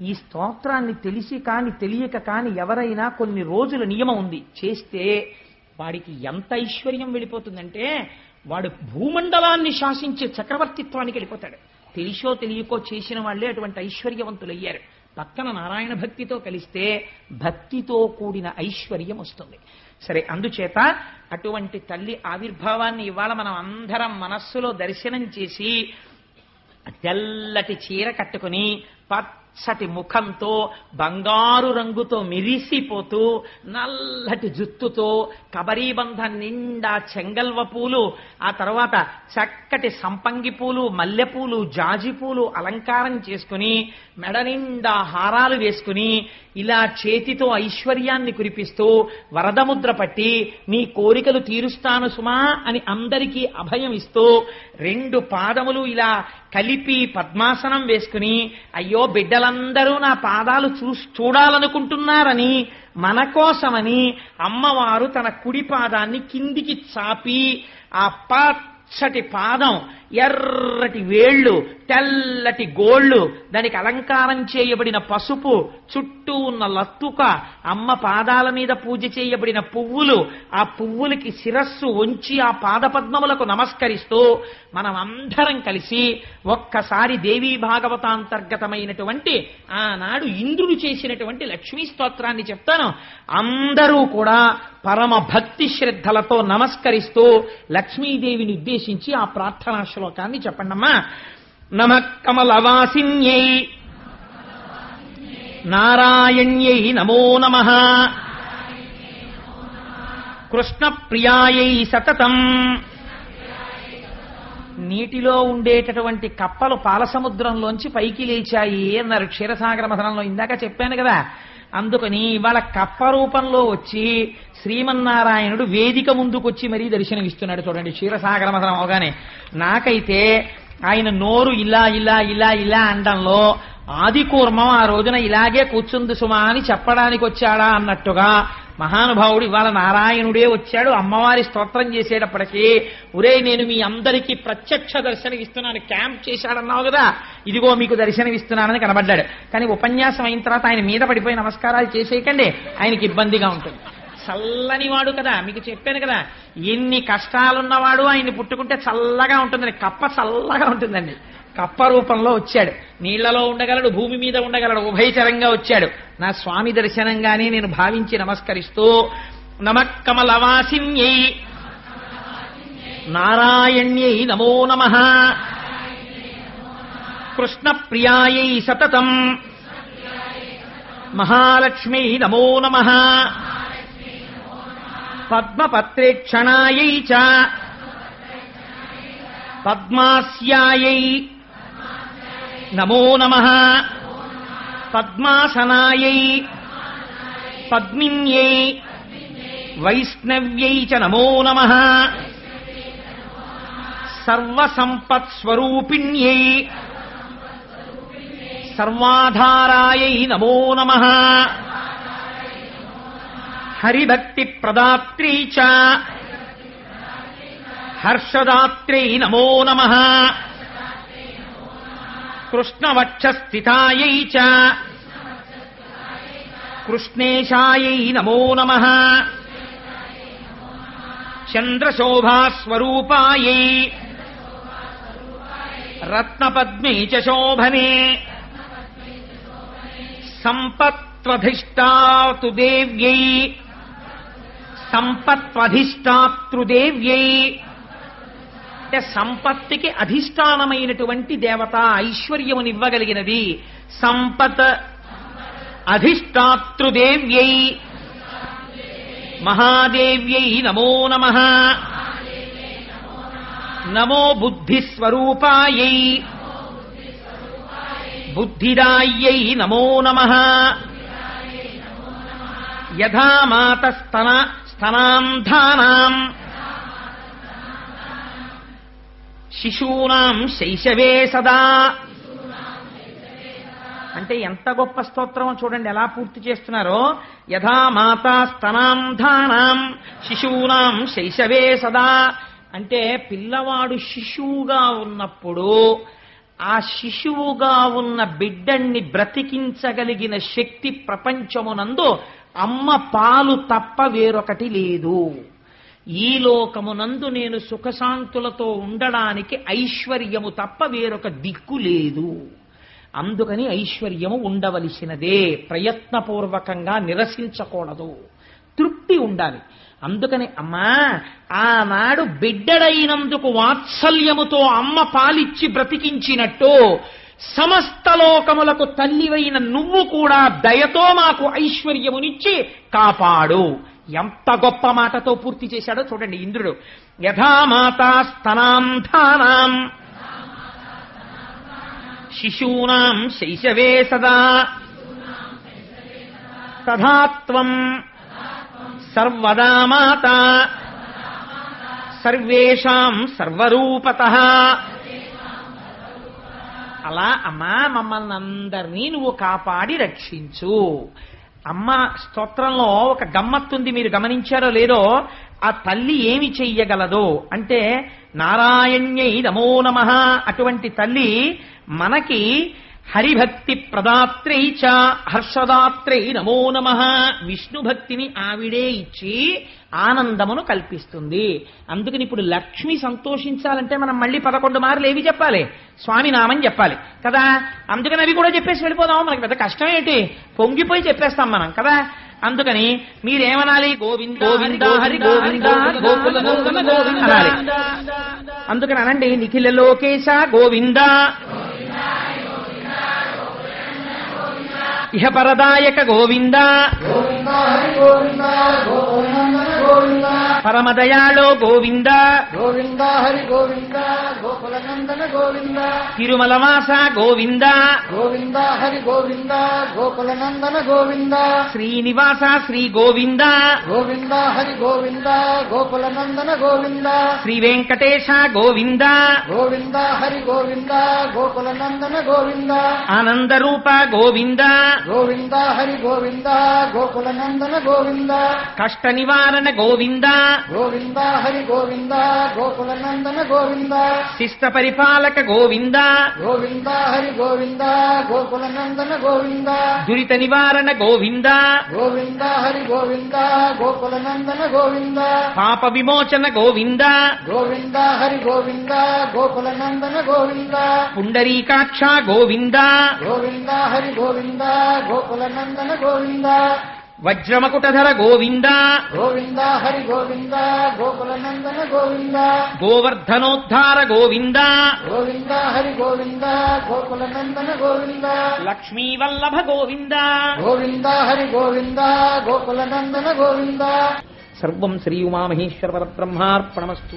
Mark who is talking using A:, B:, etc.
A: ఈ స్తోత్రాన్ని తెలిసి కాని తెలియక కాని ఎవరైనా కొన్ని రోజుల నియమం ఉంది. చేస్తే వాడికి ఎంత ఐశ్వర్యం వెళ్ళిపోతుందంటే వాడు భూమండలాన్ని శాసించే చక్రవర్తిత్వానికి వెళ్ళిపోతాడు. తెలిసో తెలియకో చేసిన వాళ్ళే అటువంటి ఐశ్వర్యవంతులయ్యారు. పక్కన నారాయణ భక్తితో కలిస్తే భక్తితో కూడిన ఐశ్వర్యం వస్తుంది. సరే అందుచేత అటువంటి తల్లి ఆవిర్భావాన్ని ఇవాళ మనం అందరం మనస్సులో దర్శనం చేసి తెల్లటి చీర కట్టుకుని పచ్చటి ముఖంతో బంగారు రంగుతో మిరిసిపోతూ నల్లటి జుత్తుతో కబరీబంధ నిండా చెంగల్వ పూలు ఆ తర్వాత చక్కటి సంపంగి పూలు మల్లెపూలు జాజి పూలు అలంకారం చేసుకుని మెడ నిండా హారాలు వేసుకుని ఇలా చేతితో ఐశ్వర్యాన్ని కురిపిస్తూ వరదముద్ర పట్టి నీ కోరికలు తీరుస్తాను సుమా అని అందరికీ అభయం ఇస్తూ రెండు పాదములు ఇలా కలిపి పద్మాసనం వేసుకుని అయ్యో బిడ్డలందరూ నా పాదాలు చూ చూడాలనుకుంటున్నారని మన కోసమని అమ్మవారు తన కుడి పాదాన్ని కిందికి చాపి ఆ పచ్చటి పాదం ఎర్రటి వేళ్ళు తెల్లటి గోళ్ళు దానికి అలంకారం చేయబడిన పసుపు చుట్టూ ఉన్న లత్తుక అమ్మ పాదాల మీద పూజ చేయబడిన పువ్వులు ఆ పువ్వులకి శిరస్సు ఉంచి ఆ పాదపద్మములకు నమస్కరిస్తూ మనం అందరం కలిసి ఒక్కసారి దేవీ భాగవతాంతర్గతమైనటువంటి ఆనాడు ఇంద్రుడు చేసినటువంటి లక్ష్మీ స్తోత్రాన్ని చెప్తాను. అందరూ కూడా పరమ భక్తి శ్రద్ధలతో నమస్కరిస్తూ లక్ష్మీదేవిని ఉద్దేశించి ఉద్దేశించి ఆ ప్రార్థనా శ్లోకాన్ని చెప్పండమ్మా. నమ కమలవాసిన్యై. నారాయణ్యై నమో నమ. కృష్ణ ప్రియాయై సతతం. నీటిలో ఉండేటటువంటి కప్పలు పాలసముద్రంలోంచి పైకి లేచాయి అన్నారు క్షీరసాగర మథనంలో. ఇందాక చెప్పాను కదా అందుకని ఇవాళ కప్ప రూపంలో వచ్చి శ్రీమన్నారాయణుడు వేదిక ముందుకొచ్చి మరీ దర్శనమిస్తున్నాడు చూడండి. క్షీరసాగర మధనం అవగానే. నాకైతే ఆయన నోరు ఇలా ఇలా ఇలా ఇలా అండంలో ఆది కూర్మం ఆ రోజున ఇలాగే కూర్చుంది సుమా అని చెప్పడానికి వచ్చాడా అన్నట్టుగా మహానుభావుడు ఇవాళ నారాయణుడే వచ్చాడు. అమ్మవారి స్తోత్రం చేసేటప్పటికీ ఒరే నేను మీ అందరికీ ప్రత్యక్ష దర్శనం ఇస్తున్నాను. క్యాంప్ చేశాడన్నావు కదా. ఇదిగో మీకు దర్శనం ఇస్తున్నానని కనబడ్డాడు. కానీ ఉపన్యాసం అయిన తర్వాత ఆయన మీద పడిపోయి నమస్కారాలు చేసేయకండి. ఆయనకి ఇబ్బందిగా ఉంటుంది. చల్లని వాడు కదా. మీకు చెప్పాను కదా. ఎన్ని కష్టాలున్నవాడు ఆయన్ని పుట్టుకుంటే చల్లగా ఉంటుందని కప్ప చల్లగా ఉంటుందండి. కప్ప రూపంలో వచ్చాడు. నీళ్ళలో ఉండగలడు భూమి మీద ఉండగలడు ఉభయచరంగా వచ్చాడు. నా స్వామి దర్శనంగానే నేను భావించి నమస్కరిస్తూ నమకమలవాసిన్యై నారాయణ్యై నమో నమ. కృష్ణ ప్రియాయై సతతం. మహాలక్ష్మీ నమో నమ. పద్మపత్రేక్షణాయై చ. పద్మాస్యాయై. నమో నమ. పద్మాసనాయై. పద్మిన్యై. వైష్ణవ్యై చ నమో నమ. సర్వసంపత్స్వరూపిణ్యై. సర్వాధారాయై నమో నమ. హరిభక్తి ప్రదాత్రీ చ. హర్షదాత్రై నమో నమ. कृष्णवक्षस्थितायै च। कृष्णेशायै नमो नमः। चन्द्रशोभास्वरूपायै। रत्नपद्मे च शोभने। सम्पत्त्वधिष्ठातु देव्यै सम्पत्त्वधिष्ठातृदेव्यै। అంటే సంపత్తికి అధిష్టానమైనటువంటి దేవత ఐశ్వర్యమునివ్వగలిగినది. సంపత్ అధిష్టాతృదేవ్యై మహాదేవ్యై నమో నమ. నమో బుద్ధిస్వరూపాయై బుద్ధిదాయ్యై నమో నమ. యథా మాతస్తన స్తనాంధానాం శిశూనాం శైశవే సదా. అంటే ఎంత గొప్ప స్తోత్రం చూడండి ఎలా పూర్తి చేస్తున్నారో. యథా మాతా స్తనాంధానాం శిశూనాం శైశవే సదా. అంటే పిల్లవాడు శిశువుగా ఉన్నప్పుడు ఆ శిశువుగా ఉన్న బిడ్డణ్ణి బ్రతికించగలిగిన శక్తి ప్రపంచమునందు అమ్మ పాలు తప్ప వేరొకటి లేదు. ఈ లోకమునందు నేను సుఖశాంతులతో ఉండడానికి ఐశ్వర్యము తప్ప వేరొక దిక్కు లేదు. అందుకని ఐశ్వర్యము ఉండవలసినదే. ప్రయత్నపూర్వకంగా నిరసించకూడదు. తృప్తి ఉండాలి. అందుకని అమ్మా ఆనాడు బిడ్డడైనందుకు వాత్సల్యముతో అమ్మ పాలిచ్చి బ్రతికించినట్టు సమస్త లోకములకు తల్లివైన నువ్వు కూడా దయతో మాకు ఐశ్వర్యమునిచ్చి కాపాడు. ఎంత గొప్ప మాటతో పూర్తి చేశాడో చూడండి ఇంద్రుడు. యథామాతా స్తనాంధానాం శిశూనాం శైశవే సదా. తథాత్వం సర్వదా మాత. సర్వేషాం సర్వరూపత. అలా అమ్మా మమ్మల్ని అందరినీ నువ్వు కాపాడి రక్షించు. అమ్మ స్తోత్రంలో ఒక గమ్మత్తుంది మీరు గమనించారో లేదో ఆ తల్లి ఏమి చెయ్యగలదో? అంటే నారాయణ్యై నమో నమ అటువంటి తల్లి మనకి హరిభక్తి ప్రదాత్రై చ హర్షదాత్రై నమో నమ విష్ణుభక్తిని ఆవిడే ఇచ్చి ఆనందమును కల్పిస్తుంది. అందుకని ఇప్పుడు లక్ష్మి సంతోషించాలంటే మనం మళ్ళీ పదకొండు మార్లు ఏవి చెప్పాలి? స్వామి నామని చెప్పాలి. కదా? అందుకని అవి కూడా చెప్పేసి వెళ్ళిపోదాం మనకి పెద్ద కష్టం ఏంటి? పొంగిపోయి చెప్పేస్తాం మనం కదా? అందుకని మీరేమనాలి? గోవింద గోవింద హరి గోవింద గోకుల అనాలి. అందుకని అనండి నిఖిల లోకేశ గోవింద. ఇహ పరదాయక గోవింద.
B: గోవింద హరి గోవింద.
A: పరమదయాళో గోవింద.
B: గోవింద హరి గోవింద గోకులనందన గోవింద.
A: తిరుమలవాస గోవింద.
B: గోవింద హరి గోవింద గోకులనందన గోవింద.
A: శ్రీనివాస శ్రీ గోవింద.
B: గోవింద హరి గోవింద గోకులనందన గోవింద.
A: శ్రీ వెంకటేశ గోవింద.
B: గోవింద హరి గోవింద గోకులనందన గోవింద.
A: ఆనందరూప గోవింద.
B: గోవింద హరి గోవింద గోకులనందన గోవింద.
A: కష్ట నివారణ గోవింద.
B: గోవింద హరి గోవింద గోకులనందన గోవింద.
A: శిష్ట పరిపాలక గోవింద.
B: గోవింద హరి గోవింద గోకులనందన గోవింద.
A: దురిత నివారణ గోవింద.
B: గోవింద హరి గోవింద గోకులనందన గోవింద.
A: పాప విమోచన గోవింద.
B: గోవింద హరి గోవింద గోకులనందన గోవింద.
A: పుండరీకాక్ష గోవింద.
B: గోవింద హరి గోవింద గోకులనందన గోవింద.
A: వజ్రమకుటధర గోవింద
B: గోవింద హరి గోవింద గోకులనందన గోవింద.
A: గోవర్ధనోద్ధార గోవింద
B: గోవింద హరి గోవింద గోకులనందన గోవింద.
A: లక్ష్మీ వల్లభ గోవింద
B: గోవింద హరి గోవింద గోకులనందన గోవింద.
A: సర్వం శ్రీ ఉమామహేశ్వర పరబ్రహ్మార్పణమస్తు